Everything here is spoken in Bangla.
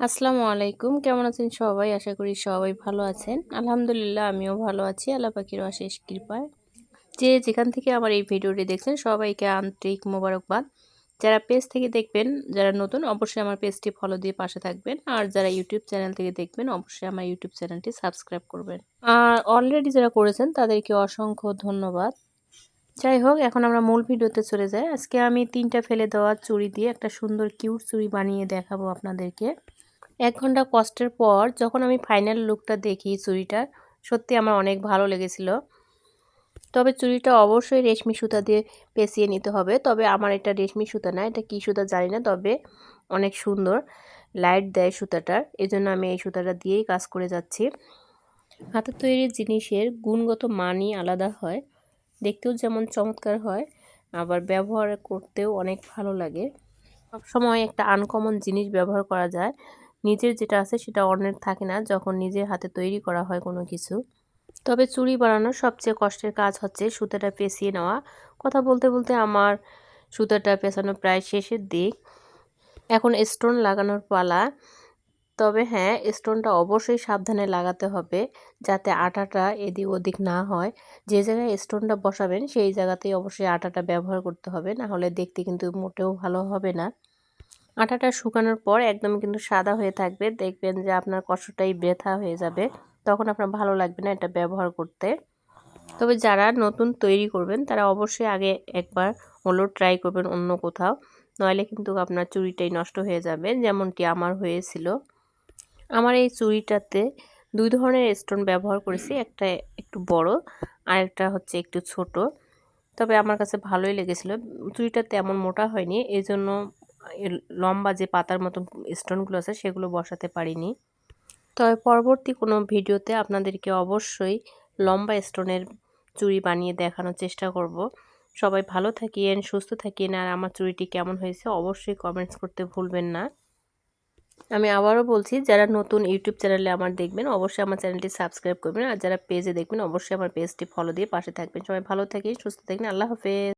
আসসালামু আলাইকুম। কেমন আছেন সবাই? আশা করি সবাই ভালো আছেন। আলহামদুলিল্লাহ, আমিও ভালো আছি। আল্লাহ পাখির অশেষ কৃপায়। যে যেখান থেকে আমার এই ভিডিওটি দেখছেন, সবাইকে আন্তরিক মোবারকবাদ। যারা পেজ থেকে দেখবেন, যারা নতুন, অবশ্যই আমার পেজটি ফলো দিয়ে পাশে থাকবেন। আর যারা ইউটিউব চ্যানেল থেকে দেখবেন, অবশ্যই আমার ইউটিউব চ্যানেলটি সাবস্ক্রাইব করবেন। আর অলরেডি যারা করেছেন, তাদেরকে অসংখ্য ধন্যবাদ। যাই হোক, এখন আমরা মূল ভিডিওতে চলে যাই। আজকে আমি তিনটা ফেলে দেওয়া চুড়ি দিয়ে একটা সুন্দর কিউট চুড়ি বানিয়ে দেখাবো আপনাদেরকে। এক ঘণ্টা কষ্টের পর যখন আমি ফাইনাল লুকটা দেখি চুড়িটার, সত্যি আমার অনেক ভালো লেগেছিল। তবে চুড়িটা অবশ্যই রেশমি সুতা দিয়ে পেঁচিয়ে নিতে হবে। তবে আমার এটা রেশমি সুতা না, এটা কী সুতা জানি না, তবে অনেক সুন্দর লাইট দেয় সুতাটার। এই জন্য আমি এই সুতাটা দিয়েই কাজ করে যাচ্ছি। হাতের তৈরি জিনিসের গুণগত মানই আলাদা হয়। দেখতেও যেমন চমৎকার হয়, আবার ব্যবহার করতেও অনেক ভালো লাগে। সব সময় একটা আনকমন জিনিস ব্যবহার করা যায়। নিজের যেটা আছে সেটা অন্যের থাকে না, যখন নিজের হাতে তৈরি করা হয় কোনো কিছু। তবে চুড়ি বানানোর সবচেয়ে কষ্টের কাজ হচ্ছে সুতাটা পেঁচিয়ে নেওয়া। কথা বলতে বলতে আমার সুতাটা পেঁচানো প্রায় শেষের দিক। এখন স্টোন লাগানোর পালা। তবে হ্যাঁ স্টোনটা অবশ্যই সাবধানে লাগাতে হবে যাতে আটাটা এদিক ওদিক না হয়। যে জায়গায় স্টোনটা বসাবেন, সেই জায়গাতেই অবশ্যই আটাটা ব্যবহার করতে হবে। না হলে দেখতে কিন্তু মোটেও ভালো হবে না। আটাটা শুকানোর পর একদম কিন্তু সাদা হয়ে থাকবে। দেখবেন যে আপনার কষ্টটাই ব্যথা হয়ে যাবে। তখন আপনার ভালো লাগবে না এটা ব্যবহার করতে। তবে যারা নতুন তৈরি করবেন, তারা অবশ্যই আগে একবার হলো ট্রাই করবেন অন্য কোথাও। নইলে কিন্তু আপনার চুড়িটাই নষ্ট হয়ে যাবে, যেমনটি আমার হয়েছিল। আমার এই চুড়িটাতে দুই ধরনের স্টোন ব্যবহার করেছি, একটা একটু বড় আর একটা হচ্ছে একটু ছোট। তবে আমার কাছে ভালোই লেগেছিল। চুড়িটা তেমন মোটা হয়নি এই জন্য লম্বা যে পাতার মতন স্টোনগুলো আছে, সেগুলো বসাতে পারিনি। তবে পরবর্তী কোনো ভিডিওতে আপনাদেরকে অবশ্যই লম্বা স্টোনের চুড়ি বানিয়ে দেখানোর চেষ্টা করব। সবাই ভালো থাকিয়েন সুস্থ থাকিয়েন আর আমার চুড়িটি কেমন হয়েছে অবশ্যই কমেন্টস করতে ভুলবেন না। আমি আবারও বলছি, যারা নতুন ইউটিউব চ্যানেলে আমার দেখবেন, অবশ্যই আমার চ্যানেলটি সাবস্ক্রাইব করবেন, আর যারা পেজে দেখবেন, অবশ্যই আমার পেজটি ফলো দিয়ে পাশে থাকবেন। সবাই ভালো থাকি সুস্থ থাকবেন আল্লাহ হাফেজ।